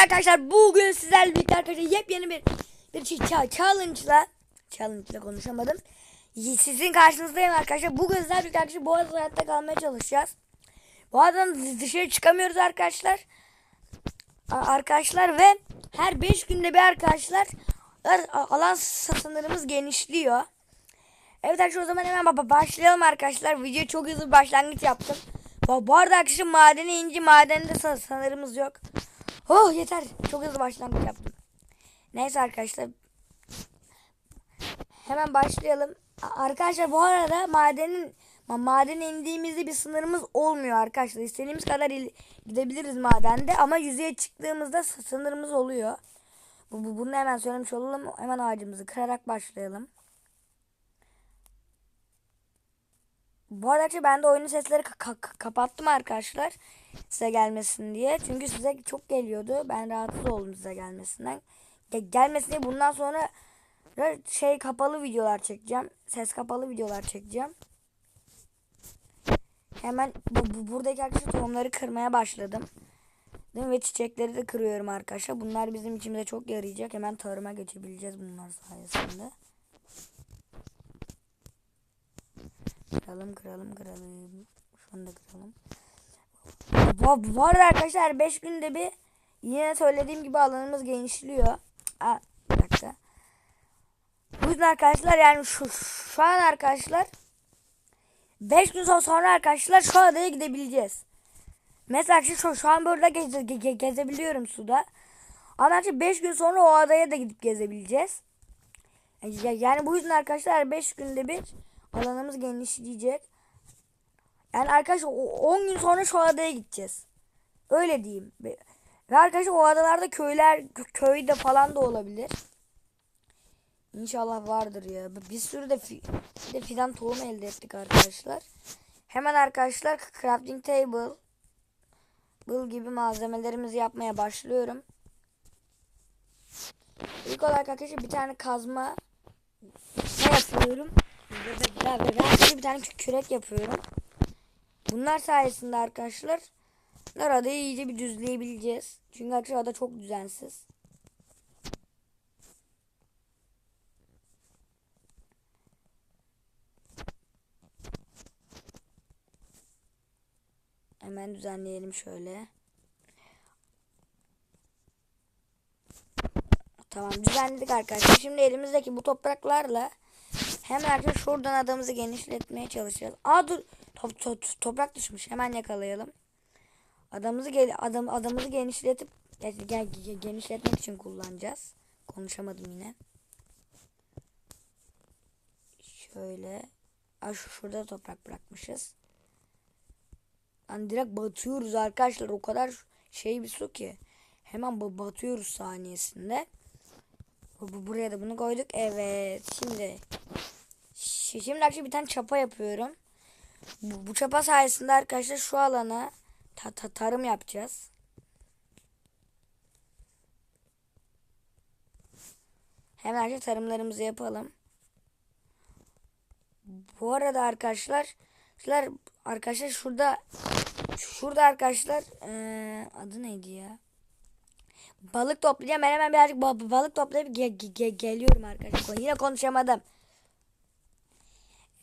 arkadaşlar bugün sizlerle birlikte arkadaşlar yepyeni bir bir şey challenge'la challenge'la konuşamadım. Sizin karşınızdayım arkadaşlar. Bugün sizlerle birlikte arkadaşlar Boğaz hayatta kalmaya çalışacağız. Boğaz'dan dı- dışarı çıkamıyoruz arkadaşlar. Arkadaşlar ve her 5 günde bir arkadaşlar a- alan sınırımız genişliyor. Evet arkadaşlar o zaman hemen ba- başlayalım arkadaşlar. Video çok hızlı başlangıç yaptım. Bu, bu arada arkadaşlar madene ince madende sa- sınırımız yok. Oh yeter. Çok hızlı başlangıç yaptım. Neyse arkadaşlar. Hemen başlayalım. Arkadaşlar bu arada madenin ma- madene indiğimizde bir sınırımız olmuyor arkadaşlar. İstediğimiz kadar il- gidebiliriz madende ama yüzeye çıktığımızda sınırımız oluyor. Bu, bu, bunu hemen söylemiş olalım. Hemen ağacımızı kırarak başlayalım. Bu arada ben de oyunun sesleri ka- ka- kapattım arkadaşlar. Size gelmesin diye. Çünkü size çok geliyordu. Ben rahatsız oldum size gelmesinden. Ge- gelmesin diye bundan sonra şey kapalı videolar çekeceğim. Ses kapalı videolar çekeceğim. Hemen bu, bu- buradaki arkadaşlar tohumları kırmaya başladım. Değil mi? Ve çiçekleri de kırıyorum arkadaşlar. Bunlar bizim içimize çok yarayacak. Hemen tarıma geçebileceğiz bunlar sayesinde. Kıralım kıralım kıralım. Şunu da kıralım. Bu, bu arada arkadaşlar 5 günde bir yine söylediğim gibi alanımız genişliyor. Aa, bir dakika. Bu yüzden arkadaşlar yani şu, şu an arkadaşlar 5 gün sonra arkadaşlar şu adaya gidebileceğiz. Mesela şu, şu an burada geze, ge- gezebiliyorum suda. Ama arkadaşlar 5 gün sonra o adaya da gidip gezebileceğiz. Ya- Yani bu yüzden arkadaşlar 5 günde bir alanımız genişleyecek. Yani arkadaşlar o- 10 gün sonra şu adaya gideceğiz. Öyle diyeyim. Ve arkadaşlar o adalarda köyler kö- köyde falan da olabilir. İnşallah vardır ya. Bir sürü de, fi, fidan tohum elde ettik arkadaşlar. Hemen arkadaşlar crafting table bıl gibi malzemelerimizi yapmaya başlıyorum. İlk olarak arkadaşlar bir tane kazma ne yapıyorum? Ben bir tane kü- kürek yapıyorum. Bunlar sayesinde arkadaşlar adayı iyice bir düzleyebileceğiz. Çünkü arkadaşlar ada çok düzensiz. Hemen düzenleyelim şöyle. Tamam düzenledik arkadaşlar. Şimdi elimizdeki bu topraklarla hemen arkadaşlar şuradan adamızı genişletmeye çalışacağız. Aa dur. Top, top- toprak düşmüş. Hemen yakalayalım. Adamımızı gel adam adamımızı genişletip genişletmek için kullanacağız. Konuşamadım yine. Şöyle. Aa, şu şurada toprak bırakmışız. Hani direkt batıyoruz arkadaşlar. O kadar şey bir su ki. Hemen ba- batıyoruz saniyesinde. Bu, bu- buraya da bunu koyduk. Evet. Şimdi şi- şimdi arkadaşlar bir tane çapa yapıyorum. Bu, bu çapa sayesinde arkadaşlar şu alana ta, ta- tarım yapacağız. Hemen arkadaşlar tarımlarımızı yapalım. Bu arada arkadaşlar arkadaşlar, şurada şurada arkadaşlar eee, adı neydi ya? Balık toplayacağım. Ben hemen birazcık ba- balık toplayıp ge- ge- geliyorum arkadaşlar. Yine konuşamadım.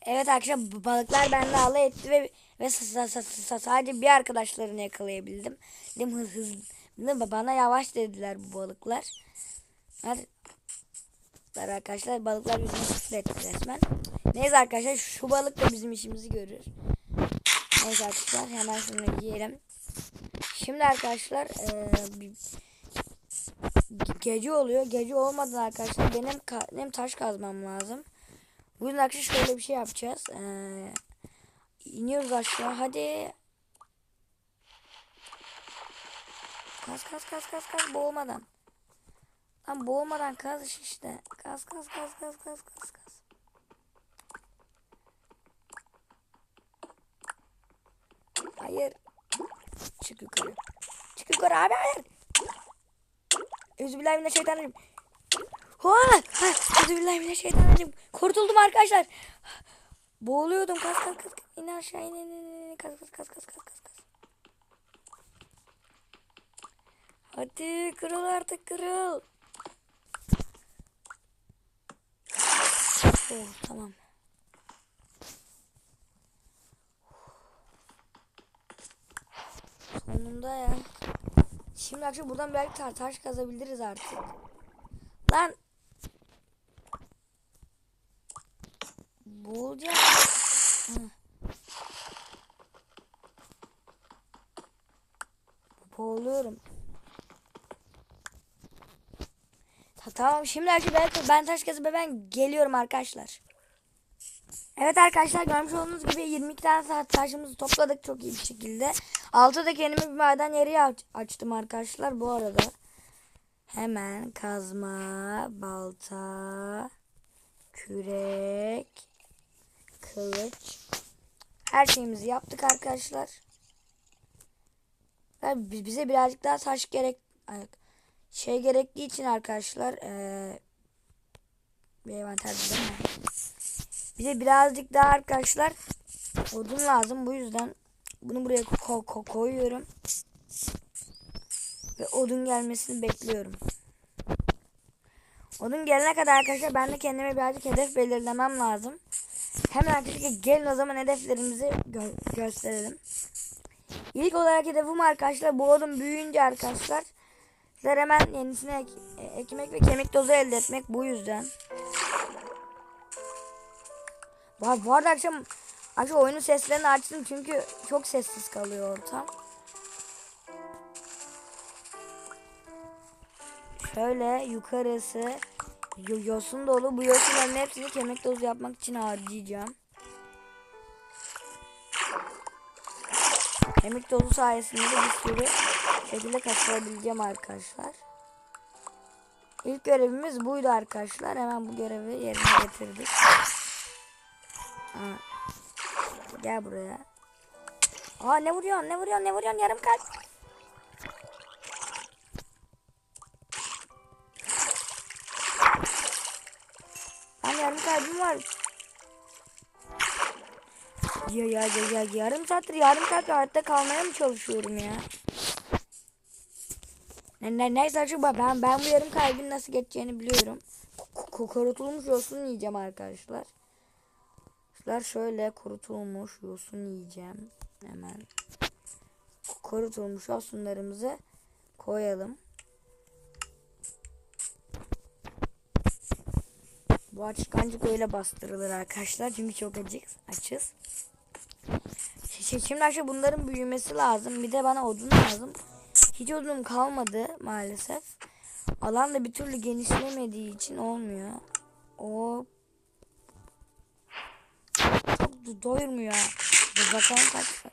Evet bu balıklar bende alay etti ve ve sa- sa- sa- sa- sadece bir arkadaşlarını yakalayabildim. Dedim hız hız dedim, bana yavaş dediler bu balıklar. Hadi. Arkadaşlar balıklar yüzüne küfür etti resmen. Neyse arkadaşlar şu balık da bizim işimizi görür. Neyse arkadaşlar hemen şunu yiyelim. Şimdi arkadaşlar bir- gece oluyor. Gece olmadan arkadaşlar benim benim taş kazmam lazım. Bugün arkadaşlar şöyle bir şey yapacağız. Ee, iniyoruz aşağı. Hadi. Kaz kaz kaz kaz kaz boğulmadan. Lan boğulmadan kaz işte. Kaz kaz kaz kaz kaz kaz kaz. Hayır. Çık yukarı. Çık yukarı abi hayır. Özbillahimineşşeytanirracim. Hoa! Özbillahimineşşeytanirracim. Kurtuldum arkadaşlar. Boğuluyordum. Kas kas kas. İn aşağı in in in. Kas kas kas kas kas kas. Hadi kırıl artık kırıl. Oh, tamam. Sonunda ya. Şimdi akşam buradan belki ta- taş kazabiliriz artık. Lan. Tamam şimdi akşam belki ben taş kazıp ben geliyorum arkadaşlar. Evet arkadaşlar görmüş olduğunuz gibi 22 tane ta- taşımızı topladık çok iyi bir şekilde. Altta da kendime bir maden yeri aç- açtım arkadaşlar bu arada. Hemen kazma, balta, kürek, kılıç. Her şeyimizi yaptık arkadaşlar. Bize birazcık daha taş gerek şey gerektiği için arkadaşlar eee bir envanter değil mi? Bize birazcık daha arkadaşlar odun lazım. Bu yüzden bunu buraya ko- ko- koyuyorum. Ve odun gelmesini bekliyorum. Odun gelene kadar arkadaşlar ben de kendime birazcık hedef belirlemem lazım. Hemen arkadaşlar gelin o zaman hedeflerimizi gö- gösterelim. İlk olarak hedefim arkadaşlar bu odun büyüyünce arkadaşlar sizler hemen yenisini ek- e, ekmek ve kemik tozu elde etmek bu yüzden. Var, bu arada akşam akşam oyunun seslerini açtım çünkü çok sessiz kalıyor ortam. Şöyle yukarısı yo- yosun dolu. Bu yosunların hepsini kemik tozu yapmak için harcayacağım. Kemik tozu sayesinde de bir sürü şekilde kasılabileceğim arkadaşlar. İlk görevimiz buydu arkadaşlar. Hemen bu görevi yerine getirdik. Aa, gel buraya. Aa ne vuruyorsun? Ne vuruyorsun? Ne vuruyorsun? Yarım kalp. Lan yarım kalbim var. Ya ya ya ya yarım saattir yarım kalple hayatta kalmaya mı çalışıyorum ya? Ne ne neyse şu ben ben bu yarım kalbin nasıl geçeceğini biliyorum. K- kurutulmuş yosun yiyeceğim arkadaşlar. Arkadaşlar şöyle kurutulmuş yosun yiyeceğim. Hemen kurutulmuş yosunlarımızı koyalım. Bu açıkancık öyle bastırılır arkadaşlar. Çünkü çok acık, açız. Şimdi arkadaşlar bunların büyümesi lazım. Bir de bana odun lazım. Hiç odunum kalmadı maalesef. Alan da bir türlü genişlemediği için olmuyor. O çok do- doyurmuyor. bakalım kaç.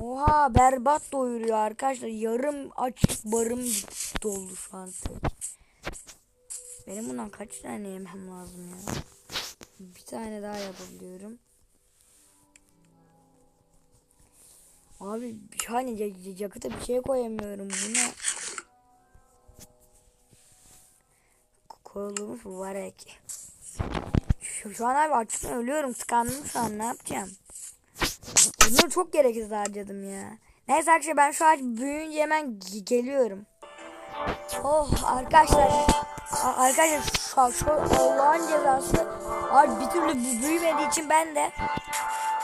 Oha berbat doyuruyor arkadaşlar. Yarım açık barım doldu şu an. Benim bundan kaç tane yemem lazım ya? Bir tane daha yapabiliyorum. Abi hani ya- ya- yakıta bir şey koyamıyorum. Bu ne? Ko- Koyulmuş varek. Şu, şu an abi açlıktan ölüyorum. Tıkandım şu an. Ne yapacağım? Bunları çok gereksiz harcadım ya. Neyse arkadaşlar ben şu ağaç büyüyünce hemen ge- geliyorum. Oh arkadaşlar. Arkadaşlar şu, şu Allah'ın cezası. Abi bir türlü bü- büyümediği için ben de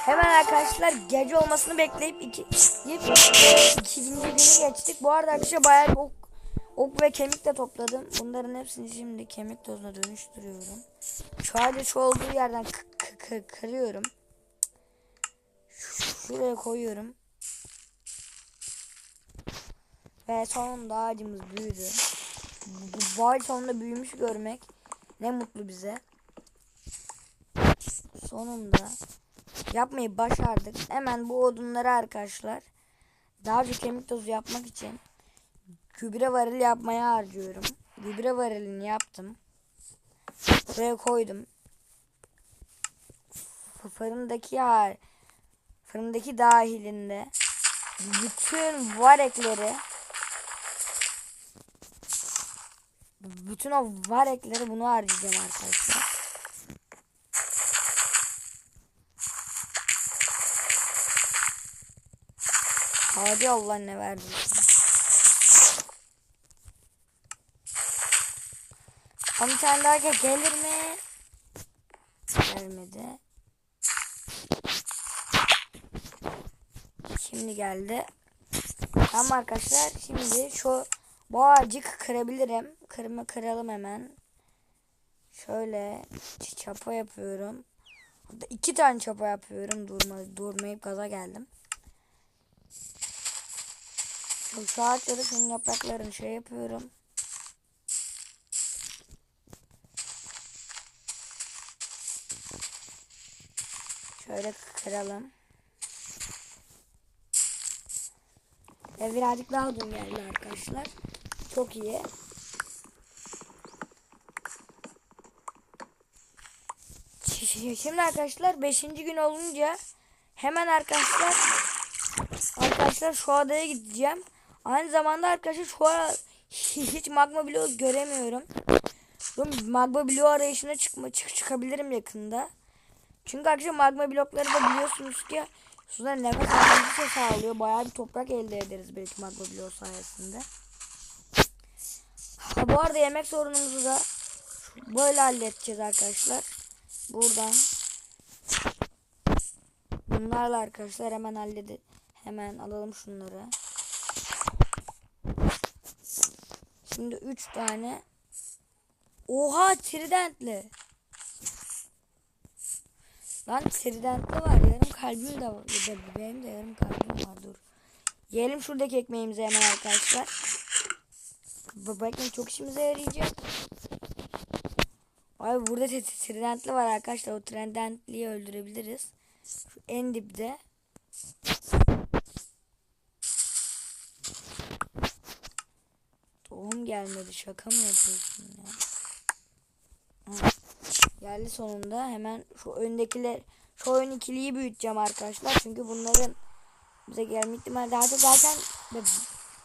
hemen arkadaşlar gece olmasını bekleyip iki, ikinci günü geçtik. Bu arada arkadaşlar bayağı bir ok, ok ve kemik de topladım. Bunların hepsini şimdi kemik tozuna dönüştürüyorum. Şu halde şu olduğu yerden kırıyorum. Şuraya koyuyorum. Ve sonunda ağacımız büyüdü. Bu, bu sonunda büyümüş görmek ne mutlu bize. Sonunda yapmayı başardık. Hemen bu odunları arkadaşlar daha çok kemik tozu yapmak için gübre varili yapmaya harcıyorum. Gübre varilini yaptım. Buraya koydum. Fırındaki hal fırındaki dahilinde bütün varekleri bütün o varekleri bunu harcayacağım arkadaşlar. Hadi Allah ne verdi. Ama tane daha gel- gelir mi? Gelmedi. Şimdi geldi. Tamam arkadaşlar şimdi şu bu ağacı kırabilirim. Kırma kıralım hemen. Şöyle çapa yapıyorum. Hatta iki tane çapa yapıyorum. Durma, durmayıp gaza geldim. Şu ağaçları şunun yapraklarını şey yapıyorum. Şöyle kıralım. Ve birazcık daha odun geldi arkadaşlar. Çok iyi. Şimdi arkadaşlar 5. gün olunca hemen arkadaşlar arkadaşlar şu adaya gideceğim. Aynı zamanda arkadaşlar şu ara hiç magma bloğu göremiyorum. Bu magma bloğu arayışına çıkma çık çıkabilirim yakında. Çünkü arkadaşlar magma blokları da biliyorsunuz ki suda nefes almamızı sağlıyor. Bayağı bir toprak elde ederiz belki magma bloğu sayesinde. Ha, bu arada yemek sorunumuzu da böyle halledeceğiz arkadaşlar. Buradan bunlarla arkadaşlar hemen halledin. Hemen alalım şunları. Şimdi 3 tane. Oha tridentli. Lan tridentli var. Yarım kalbim de var. Benim de yarım kalbim var. Dur. Yiyelim şuradaki ekmeğimizi hemen arkadaşlar. Bu bakın çok işimize yarayacak. Abi burada tridentli var arkadaşlar. O tridentliyi öldürebiliriz. Şu en dipte. Gelmedi. Şaka mı yapıyorsun ya? Ha, Geldi sonunda. Hemen şu öndekiler şu ön ikiliyi büyüteceğim arkadaşlar. Çünkü bunların bize gelme ihtimali daha da zaten be,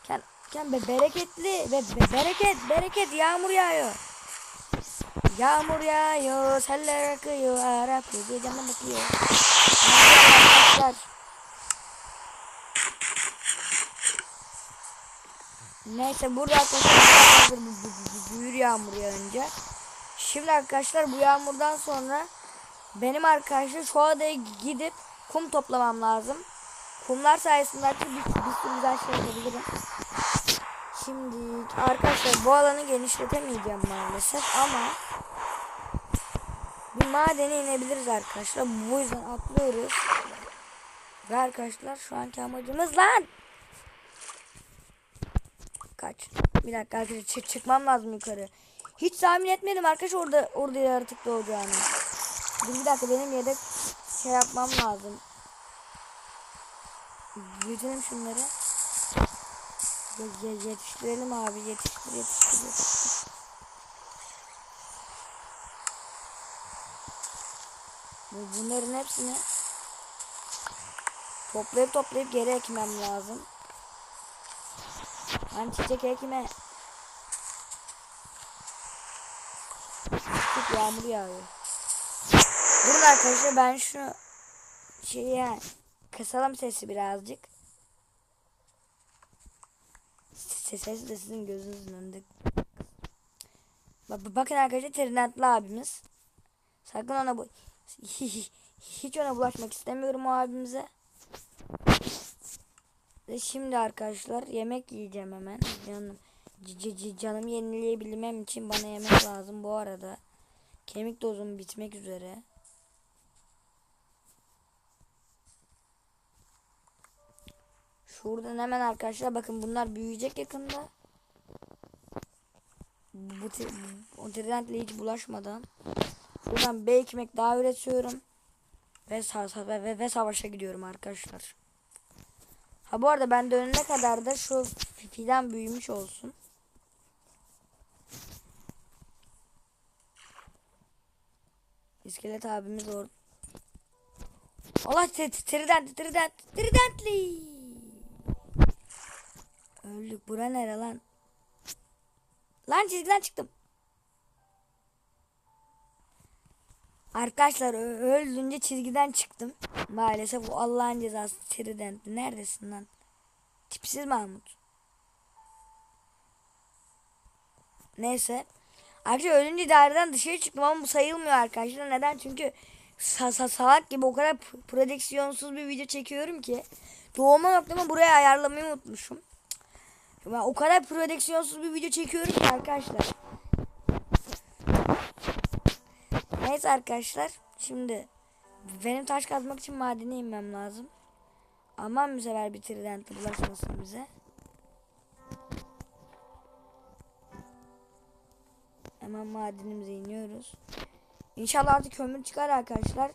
ken, ken be, bereketli ve be, bereket bereket yağmur yağıyor. Yağmur yağıyor, seller akıyor, Arap cama bakıyor. Arkadaşlar. Neyse burada arkadaşlar büyür yağmur yağınca. Şimdi arkadaşlar bu yağmurdan sonra benim arkadaşlar şu adaya gidip kum toplamam lazım. Kumlar sayesinde artık bir, bir sürü güzel şey yapabilirim. Şimdi arkadaşlar bu alanı genişletemeyeceğim maalesef ama bir madene inebiliriz arkadaşlar. Bu yüzden atlıyoruz. Ve arkadaşlar şu anki amacımız lan. Kaç. Bir dakika arkadaşlar çık çıkmam lazım yukarı. Hiç tahmin etmedim arkadaşlar orada orada yaratık doğacağını. Dur bir dakika benim yedek şey yapmam lazım. Büyütelim şunları. Ye- ye- yetiştirelim abi yetiştir yetiştir yetiştir. Bu- Bunların hepsini toplayıp toplayıp geri ekmem lazım. Ben çiçek ekme. Çok yağmur yağıyor. Durun arkadaşlar ben şu şeye kısalım sesi birazcık. Ses, ses de sizin gözünüzün önünde. Bak, bakın arkadaşlar Tridentli abimiz. Sakın ona bu hiç ona bulaşmak istemiyorum o abimize. Şimdi arkadaşlar yemek yiyeceğim hemen. Canım canım yenileyebilmem için bana yemek lazım bu arada. Kemik dozum bitmek üzere. Şuradan hemen arkadaşlar bakın bunlar büyüyecek yakında. Bu, tridentle hiç bulaşmadan. Şuradan bir ekmek daha üretiyorum. Ve, ve, ve, ve savaşa gidiyorum arkadaşlar. Ha bu arada ben dönene kadar da şu fi- fidan büyümüş olsun. İskelet abimiz orada. Allah t- t- trident trident tridentli. Öldük. Bura nere lan? Lan çizgiden çıktım. Arkadaşlar öldünce çizgiden çıktım. Maalesef bu Allah'ın cezası Trident. Neredesin lan? Tipsiz Mahmut. Neyse. Arkadaşlar ölünce daireden dışarı çıktım ama bu sayılmıyor arkadaşlar. Neden? Çünkü sa sa salak gibi o kadar prodüksiyonsuz bir video çekiyorum ki. Doğma noktamı buraya ayarlamayı unutmuşum. Ben o kadar prodüksiyonsuz bir video çekiyorum ki arkadaşlar. Neyse arkadaşlar. Şimdi benim taş kazmak için madene inmem lazım. Aman bu sefer bir trident bulaşmasın bize. Hemen madenimize iniyoruz. İnşallah artık kömür çıkar arkadaşlar.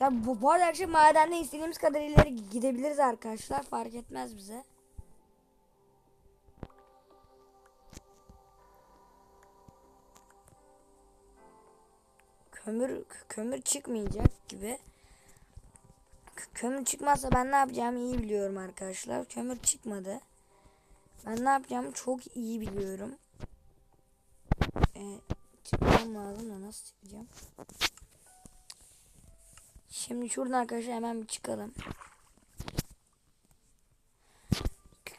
Ya bu, bu arada arkadaşlar madende istediğimiz kadar ileri gidebiliriz arkadaşlar. Fark etmez bize. Kömür kömür çıkmayacak gibi. Kömür çıkmazsa ben ne yapacağımı iyi biliyorum arkadaşlar. Kömür çıkmadı. Ben ne yapacağımı çok iyi biliyorum. Ee, çıkmam lazım da nasıl çıkacağım? Şimdi şuradan arkadaşlar hemen bir çıkalım.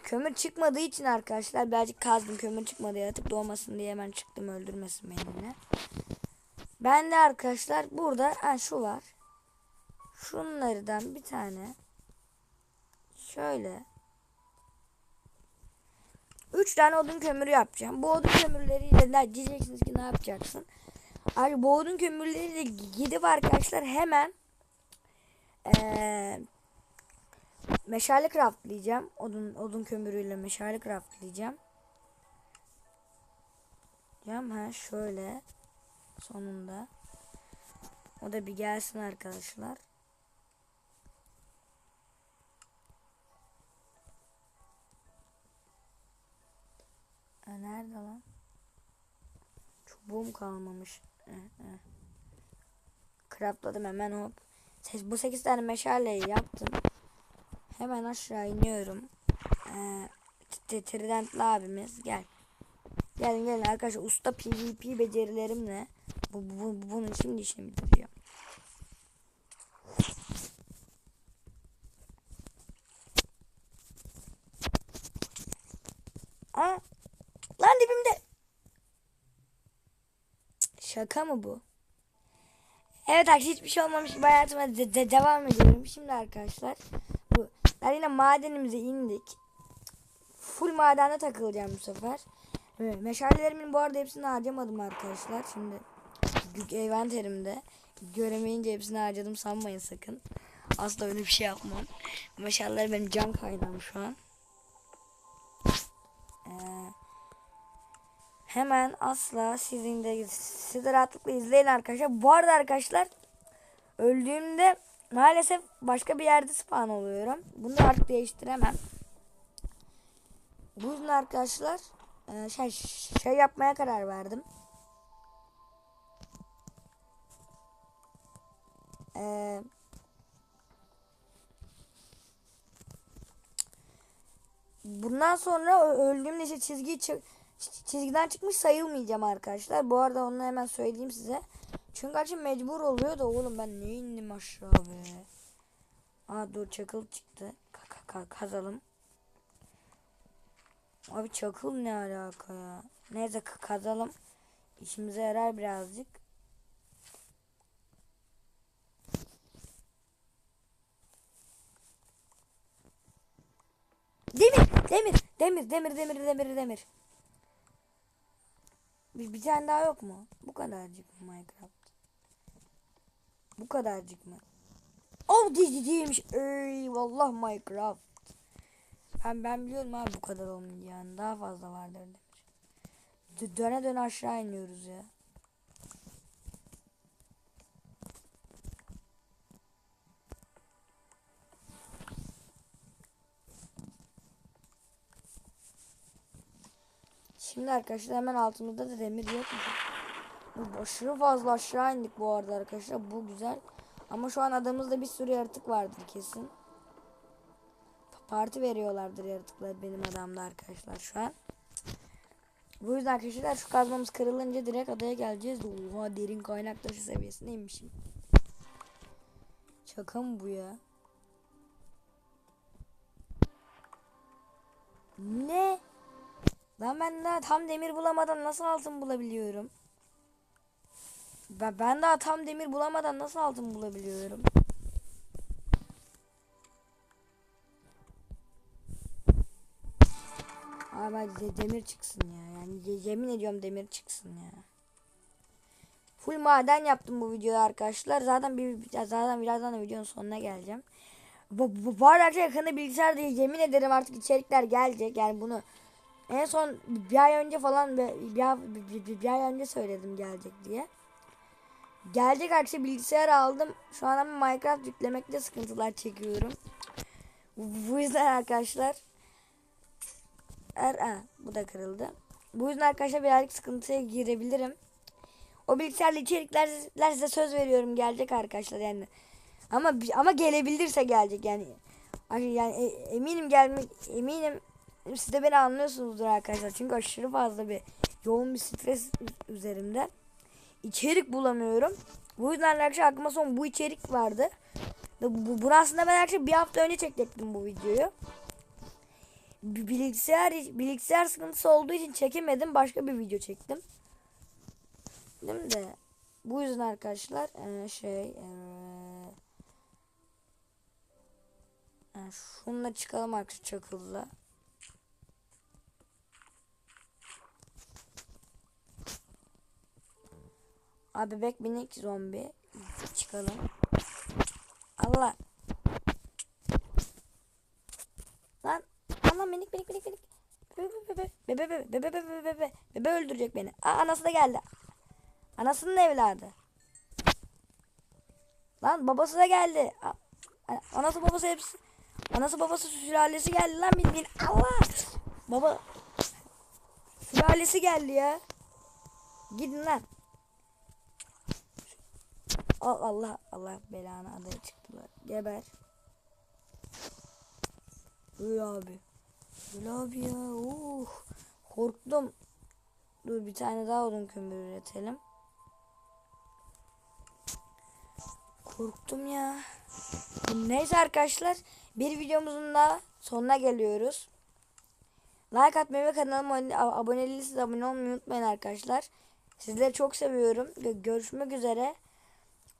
Kömür çıkmadığı için arkadaşlar birazcık kazdım kömür çıkmadı yatıp doğmasın diye hemen çıktım öldürmesin beni yine. Ben de arkadaşlar burada ha, şu var. Şunlardan bir tane şöyle üç tane odun kömürü yapacağım. Bu odun kömürleriyle de diyeceksiniz ki ne yapacaksın? Abi bu odun kömürleriyle gidip arkadaşlar hemen eee meşale craftlayacağım. Odun odun kömürüyle meşale craftlayacağım. Cam ha şöyle sonunda. O da bir gelsin arkadaşlar. Ha, nerede lan? Çubuğum kalmamış. Eh, eh. Craftladım hemen hop. Ses- Bu 8 tane meşaleyi yaptım. Hemen aşağı iniyorum. Ee, Tridentli abimiz gel. Gelin gelin arkadaşlar usta PvP becerilerimle bu, bu, bu- bunun şimdi işini bitireceğim. Aa, lan dibimde. Şaka mı bu? Evet arkadaşlar hiçbir şey olmamış gibi hayatıma de- de- devam ediyorum. Şimdi arkadaşlar bu ben yine madenimize indik. Full madende takılacağım bu sefer. Meşalelerimin bu arada hepsini harcamadım arkadaşlar. Şimdi gü- envanterimde göremeyince hepsini harcadım sanmayın sakın. Asla öyle bir şey yapmam. Meşaleler benim can kaynağım şu an. Ee, hemen asla sizin de siz rahatlıkla izleyin arkadaşlar. Bu arada arkadaşlar öldüğümde maalesef başka bir yerde spawn oluyorum. Bunu artık değiştiremem. Bu yüzden arkadaşlar e, şey, şey yapmaya karar verdim. Bundan sonra öldüğümde işte çizgi çizgiden çıkmış sayılmayacağım arkadaşlar. Bu arada onu hemen söyleyeyim size. Çünkü açın mecbur oluyor da oğlum ben ne indim aşağı be. Aa dur çakıl çıktı. Ka- kazalım. Abi çakıl ne alaka ya? Neyse ka- kazalım. İşimize yarar birazcık. Demir, demir, demir, demir, demir, demir. Bir, bir tane daha yok mu? Bu kadarcık mı Minecraft? Bu kadarcık mı? Oh değil değilmiş. Eyvallah Minecraft. Ben ben biliyorum abi bu kadar olmayacağını. Daha fazla vardır demir. D- döne döne aşağı iniyoruz ya. Şimdi arkadaşlar hemen altımızda da demir yok mu? Aşırı fazla aşağı indik bu arada arkadaşlar. Bu güzel. Ama şu an adamızda bir sürü yaratık vardır kesin. Parti veriyorlardır yaratıklar benim adamda arkadaşlar şu an. Bu yüzden arkadaşlar şu kazmamız kırılınca direkt adaya geleceğiz. Oha derin kaynak taşı seviyesine inmişim. Şaka mı bu ya? Ne? Lan ben daha tam demir bulamadan nasıl altın bulabiliyorum? Ben, ben daha tam demir bulamadan nasıl altın bulabiliyorum? Abi hadi demir çıksın ya. Yani ye- yemin ediyorum demir çıksın ya. Full maden yaptım bu videoda arkadaşlar. Zaten bir zaten birazdan da videonun sonuna geleceğim. Bu, bu, bu arada yakında bilgisayarda yemin ederim artık içerikler gelecek. Yani bunu en son bir ay önce falan bir, bir, bir, bir- bir ay önce söyledim gelecek diye. Gelecek arkadaşlar bilgisayar aldım. Şu an ama Minecraft yüklemekte sıkıntılar çekiyorum. Bu, yüzden arkadaşlar Er, ha, bu da kırıldı. Bu yüzden arkadaşlar birazcık sıkıntıya girebilirim. O bilgisayarla içerikler size söz veriyorum gelecek arkadaşlar yani. Ama ama gelebilirse gelecek yani. Yani e- eminim gelme eminim siz de beni anlıyorsunuzdur arkadaşlar. Çünkü aşırı fazla bir yoğun bir stres üzerimde. İçerik bulamıyorum. Bu yüzden arkadaşlar aklıma son bu içerik vardı. Bu, bu, bunu aslında ben arkadaşlar bir hafta önce çekecektim bu videoyu. Bi- Bilgisayar bilgisayar sıkıntısı olduğu için çekemedim. Başka bir video çektim. Değil de? Bu yüzden arkadaşlar eee, şey eee, yani şununla çıkalım arkadaşlar çakılla. Abi bebek minik zombi. Çıkalım. Allah. Lan. Allah minik minik minik minik. Bebe bebe bebe bebe bebe bebe bebe öldürecek beni. Aa, anası da geldi. Anasının evladı. Lan babası da geldi. A anası babası hepsi. Anası babası sülalesi geldi lan bildiğin. Allah. Baba. Sülalesi geldi ya. Gidin lan. Al Allah Allah belanı adaya çıktılar. Geber. Öl abi. Öl abi ya. Uh. Korktum. Dur bir tane daha odun kömür üretelim. Korktum ya. Neyse arkadaşlar. Bir videomuzun da sonuna geliyoruz. Like atmayı ve kanalıma abone- değilseniz abone olmayı unutmayın arkadaşlar. Sizleri çok seviyorum. Gö- Görüşmek üzere.